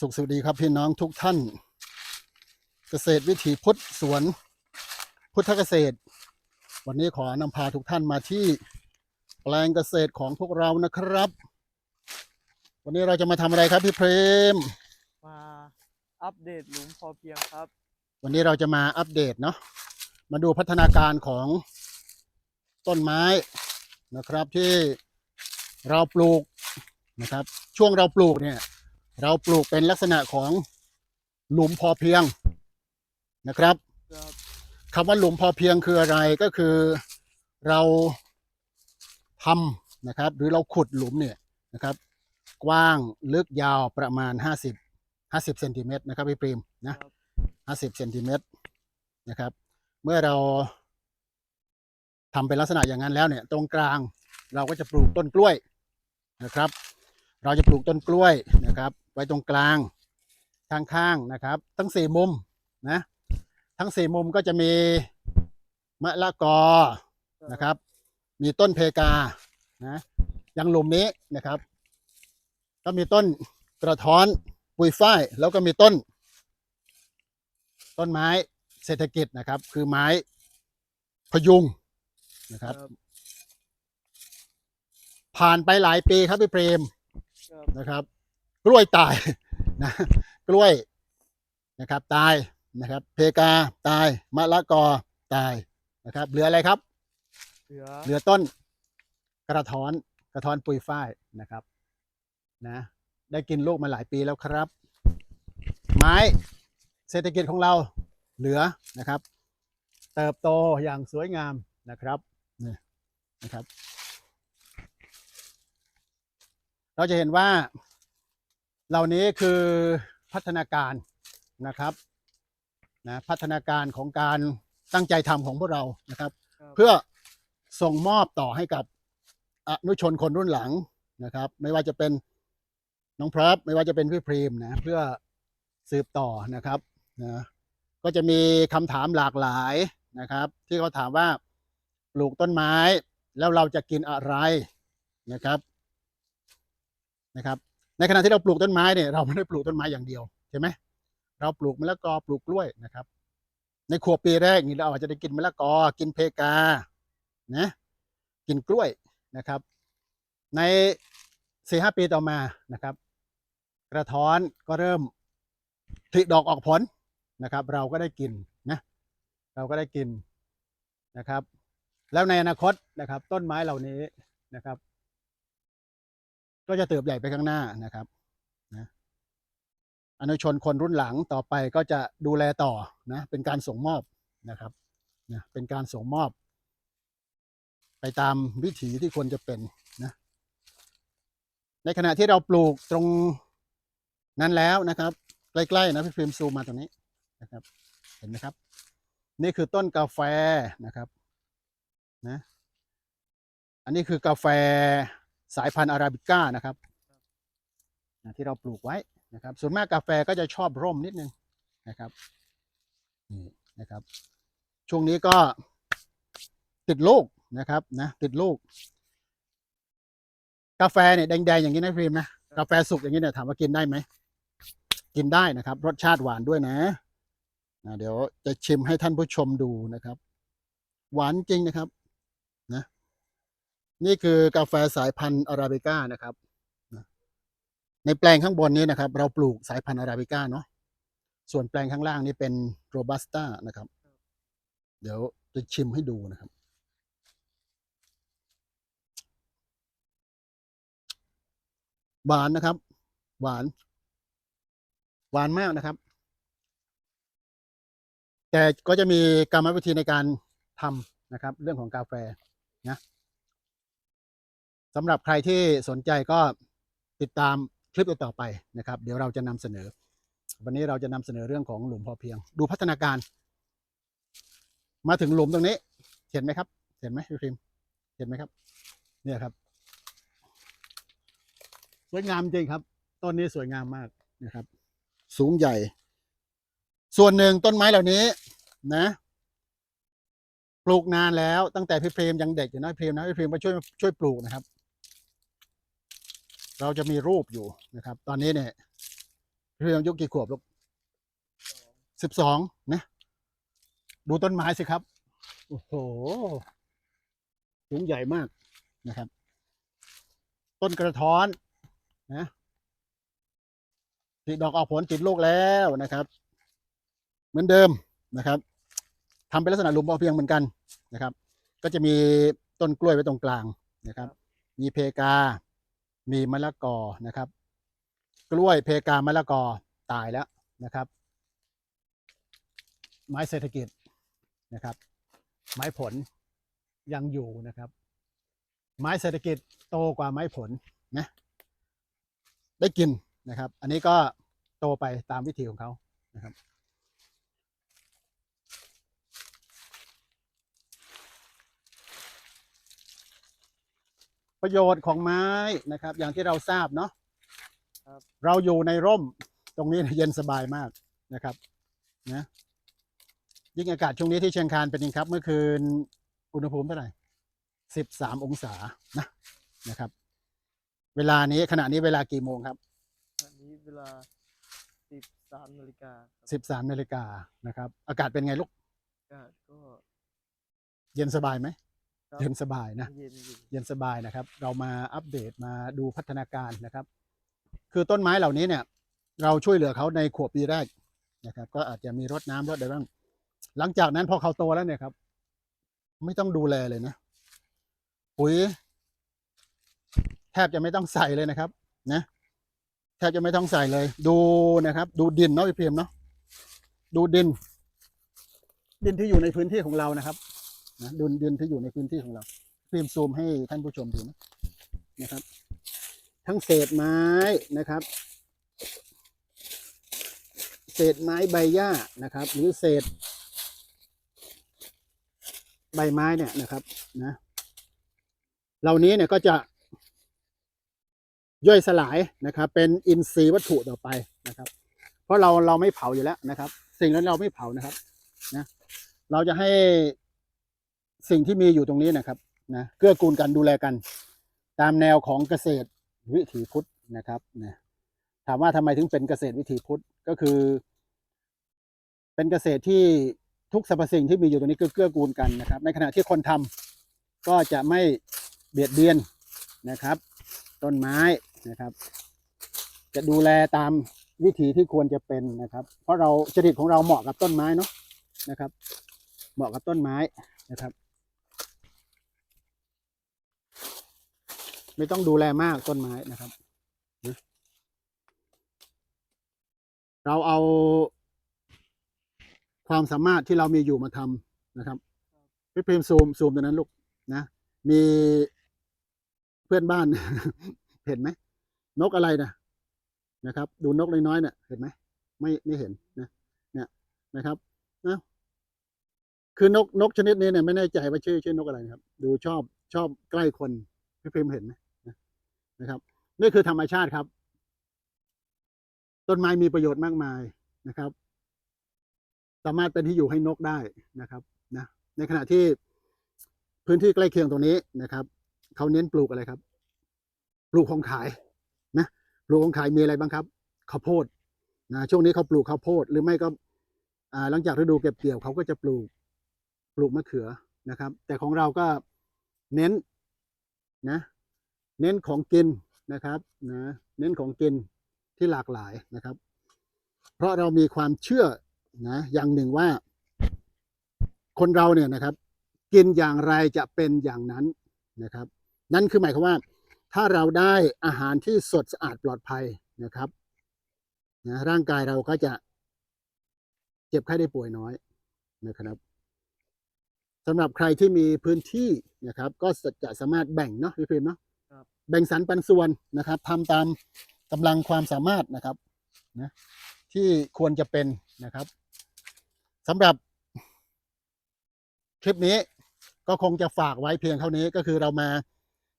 สุขสวัสดีครับพี่น้องทุกท่าน เกษตรวิถีพุทธสวน พุทธเกษตร วันนี้ขอนำพาทุกท่านมาที่แปลงเกษตรของพวกเรานะครับ วันนี้เราจะมาทำอะไรครับพี่เพรมมาอัปเดตหลุมพอเพียงครับ วันนี้เราจะมาอัปเดตเนาะมาดูพัฒนาการของต้นไม้นะครับที่เราปลูกนะครับ ช่วงเราปลูกเนี่ย เราปลูกเป็นลักษณะของหลุมพอเพียงนะครับคำว่าหลุมพอเพียงคืออะไรก็คือเราทำนะครับ หรือเราขุดหลุมเนี่ยนะครับ กว้างลึกยาวประมาณ 50 50เซนติเมตรนะครับพี่ปรีมนะครับห้าสิบเซนติเมตรนะครับ เมื่อเราทำเป็นลักษณะอย่างนั้นแล้วเนี่ย ตรงกลางเราก็จะปลูกต้นกล้วยนะครับ เราจะปลูกต้นกล้วยนะครับ ว้ตรงกลางข้างๆนะครับ ทั้งสี่มุมนะทั้งสี่มุมก็จะมีมะละกอนะครับ มีต้นเพกานะอย่างหลุมนี้นะครับ ก็มีต้นกระท้อนปุยฝ้ายแล้วก็มีต้น ต้นไม้เศรษฐกิจนะครับ คือไม้พยุงนะครับ ผ่านไปหลายปีครับพี่เปรมครับนะครับ กล้วยตายนะกล้วยนะครับตายนะครับเพกาตายมะละกอตายนะครับ เหลืออะไรครับ เหลือเหลือต้นกระท้อนกระท้อนปุยฝ้ายนะครับนะได้กินลูกมาหลายปีแล้วครับ ไม้เศรษฐกิจของเราเหลือนะครับ เติบโตอย่างสวยงามนะครับนี่นะครับ เราจะเห็นว่า เหล่านี้คือพัฒนาการนะครับนะพัฒนาการของการตั้งใจทำของพวกเรานะครับครับ เพื่อส่งมอบต่อให้กับอนุชนคนรุ่นหลังนะครับ ไม่ว่าจะเป็นน้องพรับไม่ว่าจะเป็นพี่พรีมนะเพื่อสืบต่อนะครับนะก็จะมีคำถามหลากหลายนะครับ ที่เขาถามว่าปลูกต้นไม้แล้วเราจะกินอะไรนะครับนะครับ ในขณะที่เราปลูกต้นไม้เนี่ยเราไม่ได้ปลูกต้นไม้อย่างเดียวใช่ไหมเราปลูกมะละกอปลูกกล้วยนะครับ ในขวบปีแรกนี่เราอาจจะได้กินมะละกอ กินเพกานะกินกล้วยนะครับ ในสี่ห้าปีต่อมานะครับ กระท้อนก็เริ่มผลิดอกออกผลนะครับ เราก็ได้กินนะเราก็ได้กินนะครับ แล้วในอนาคตนะครับ ต้นไม้เหล่านี้นะครับ ก็จะเติบใหญ่ไปข้างหน้านะครับนะอนุชนคนรุ่นหลังต่อไปก็จะดูแลต่อนะเป็นการส่งมอบนะครับนะเป็นการส่งมอบ ไปตามวิถีที่ควรจะเป็นนะในขณะที่เราปลูกตรงนั้นแล้วนะครับใกล้ๆนะพี่ฟิล์มซูมมาตรงนี้นะครับเห็นไหมครับ นี่คือต้นกาแฟนะครับนะอันนี้คือกาแฟ สายพันธุ์อาราบิก้านะครับนะที่เราปลูกไว้นะครับ ส่วนมากกาแฟก็จะชอบร่มนิดนึงนะครับนี่นะครับ ช่วงนี้ก็ติดลูกนะครับนะติดลูก กาแฟเนี่ยแดงๆอย่างนี้นะพรีมนะกาแฟสุกอย่างนี้เนี่ยถามว่ากินได้ไหมกินได้นะครับ รสชาติหวานด้วยนะนะ เดี๋ยวจะชิมให้ท่านผู้ชมดูนะครับ หวานจริงนะครับ นี่คือกาแฟสายพันธุ์อาราบิก้านะครับ ในแปลงข้างบนนี้นะครับ เราปลูกสายพันธุ์อาราบิก้าเนาะส่วนแปลงข้างล่างนี่เป็นโรบัสต้านะครับ เดี๋ยวจะชิมให้ดูนะครับ หวานนะครับ หวาน หวานมากนะครับ แต่ก็จะมีกรรมวิธีในการทำนะครับ เรื่องของกาแฟนะ สำหรับใครที่สนใจก็ติดตามคลิปต่อไปนะครับ เดี๋ยวเราจะนำเสนอ วันนี้เราจะนำเสนอเรื่องของหลุมพอเพียง ดูพัฒนาการ มาถึงหลุมตรงนี้ เห็นไหมครับ เห็นไหมพี่พิมเห็นไหมครับ เนี่ยครับ สวยงามจริงครับต้นนี้สวยงามมากนะครับ สูงใหญ่ ส่วนหนึ่งต้นไม้เหล่านี้ นะปลูกนานแล้วตั้งแต่พี่เพรมยังเด็กอยู่นะพี่เพรมนะพี่เพรมมาช่วยช่วยปลูกนะครับ เราจะมีรูปอยู่นะครับ ตอนนี้เนี่ยพี่พรีมอายุกี่ขวบลูกสิบสองนะดูต้นไม้สิครับ โอ้โหสูงใหญ่มากนะครับ ต้นกระท้อนนะติดดอกออกผลติดลูกแล้วนะครับ เหมือนเดิมนะครับทำเป็นลักษณะหลุมพอเพียงเหมือนกันนะครับ ก็จะมีต้นกล้วยไว้ตรงกลางนะครับ มีเพกา มีมะละกอนะครับ กล้วยเพกามะละกอตายแล้วนะครับ ไม้เศรษฐกิจนะครับ ไม้ผลยังอยู่นะครับ ไม้เศรษฐกิจโตกว่าไม้ผลนะได้กินนะครับ อันนี้ก็โตไปตามวิธีของเขานะครับ ประโยชน์ของไม้นะครับ อย่างที่เราทราบเนาะครับเราอยู่ในร่มตรงนี้เย็นสบายมากนะครับนะยิ่งอากาศช่วงนี้ที่เชียงคานเป็นยังครับ เมื่อคืนอุณหภูมิเท่าไหร่สิบสามองศานะนะครับ เวลานี้ขณะนี้เวลากี่โมงครับอันนี้เวลาสิบสามนาฬิกาครับสิบสามนาฬิกานะครับ อากาศเป็นไงลูกอากาศก็ เย็นสบายไหมครับ เย็นสบายนะ เย็นอยู่เย็นสบายนะครับ เรามาอัปเดตมาดูพัฒนาการนะครับ คือต้นไม้เหล่านี้เนี่ย เราช่วยเหลือเขาในขวบปีแรกนะครับ ก็อาจจะมีรดน้ำรดอะไรบ้าง หลังจากนั้นพอเขาโตแล้วเนี่ยครับ ไม่ต้องดูแลเลยนะปุ๋ยแทบจะไม่ต้องใส่เลยนะครับ นะแทบจะไม่ต้องใส่เลย ดูนะครับ ดูดินเนาะพี่เพียมเนาะดูดิน ดินที่อยู่ในพื้นที่ของเรานะครับ นะดินดินที่อยู่ในพื้นที่ของเราพิมซูมให้ท่านผู้ชมดูนะนะครับ ทั้งเศษไม้นะครับ เศษไม้ใบหญ้านะครับ หรือเศษ ใบไม้เนี่ยนะครับนะเหล่านี้เนี่ยก็จะย่อยสลายนะครับ เป็นอินทรีย์วัตถุต่อไปนะครับ เพราะเราเราไม่เผาอยู่แล้วนะครับ สิ่งนั้นเราไม่เผานะครับนะเราจะให้ สิ่งที่มีอยู่ตรงนี้นะครับนะเกื้อกูลกันดูแลกัน ตามแนวของเกษตรวิถีพุทธนะครับนะถามว่าทำไมถึงเป็นเกษตรวิถีพุทธก็คือ เป็นเกษตรที่ทุกสรรพสิ่งที่มีอยู่ตรงนี้เกื้อกูลกันนะครับ ในขณะที่คนทำก็จะไม่เบียดเบียนนะครับ ต้นไม้นะครับ จะดูแลตามวิถีที่ควรจะเป็นนะครับ เพราะเราจริตของเราเหมาะกับต้นไม้เนาะนะครับ เหมาะกับต้นไม้นะครับ ไม่ต้องดูแลมากต้นไม้นะครับนะเราเอาความสามารถที่เรามีอยู่มาทำนะครับพี่พิมซูมซูมตัวนั้นลูกนะมีเพื่อนบ้าน เห็นไหมนกอะไรนะนะครับ ดูนกน้อยๆเนี่ยเห็นไหมไม่ไม่เห็นนะเนี่ยนะครับนะคือนกนกชนิดนี้เนี่ยไม่แน่ใจว่าชื่อชื่อนกอะไรนะครับ ดูชอบชอบใกล้คนพี่พิมเห็นไหม นะครับ นี่คือธรรมชาติครับ ต้นไม้มีประโยชน์มากมายนะครับ สามารถเป็นที่อยู่ให้นกได้นะครับนะในขณะที่พื้นที่ใกล้เคียงตรงนี้นะครับเขาเน้นปลูกอะไรครับ ปลูกของขายนะปลูกของขายมีอะไรบ้างครับข้าวโพดนะช่วงนี้เขาปลูกข้าวโพด หรือไม่ก็หลังจากฤดูเก็บเกี่ยวเขาก็จะปลูกปลูกมะเขือนะครับ แต่ของเราก็เน้นนะ เน้นของกินนะครับนะเน้นของกินที่หลากหลายนะครับ เพราะเรามีความเชื่อนะอย่างหนึ่งว่า คนเราเนี่ยนะครับ กินอย่างไรจะเป็นอย่างนั้นนะครับ นั่นคือหมายความว่า ถ้าเราได้อาหารที่สดสะอาดปลอดภัยนะครับนะร่างกายเราก็จะเจ็บไข้ได้ป่วยน้อยนะครับสำหรับใครที่มีพื้นที่นะครับ ก็จะสามารถแบ่งเนาะพี่พิมเนาะ แบ่งสรรปันส่วนนะครับทำตามกำลังความสามารถนะครับนะที่ควรจะเป็นนะครับสำหรับคลิปนี้ก็คงจะฝากไว้เพียงเท่านี้ก็คือเรามา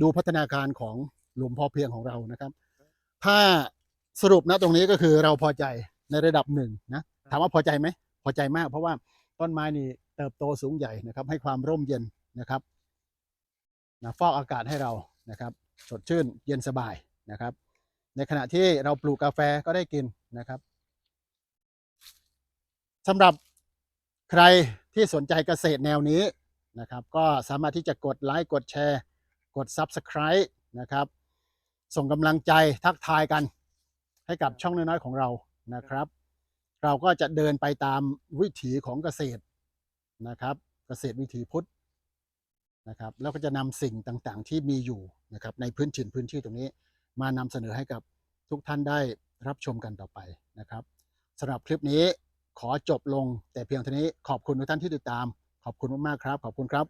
ดูพัฒนาการของหลุมพอเพียงของเรานะครับ ถ้าสรุปนะตรงนี้ก็คือเราพอใจในระดับหนึ่งนะถามว่าพอใจไหมพอใจมาก เพราะว่าต้นไม้นี่เติบโตสูงใหญ่นะครับ ให้ความร่มเย็นนะครับนะฟอกอากาศให้เรา นะครับ สดชื่นเย็นสบายนะครับ ในขณะที่เราปลูกกาแฟก็ได้กินนะครับสำหรับใครที่สนใจเกษตรแนวนี้นะครับ ก็สามารถที่จะกดไลค์กดแชร์ กด Subscribe นะครับ ส่งกำลังใจทักทายกันให้กับช่องน้อยๆของเรานะครับ เราก็จะเดินไปตามวิถีของเกษตรนะครับ เกษตรวิถีพุทธ นะครับแล้วก็จะนำสิ่งต่างๆ ที่มีอยู่นะครับในพื้นถิ่นพื้นที่ตรงนี้ มานำเสนอให้กับทุกท่านได้รับชมกันต่อไปนะครับสำหรับคลิปนี้ขอจบลงแต่เพียงเท่านี้ขอบคุณทุกท่านที่ติดตาม ขอบคุณมากๆครับ ขอบคุณครับ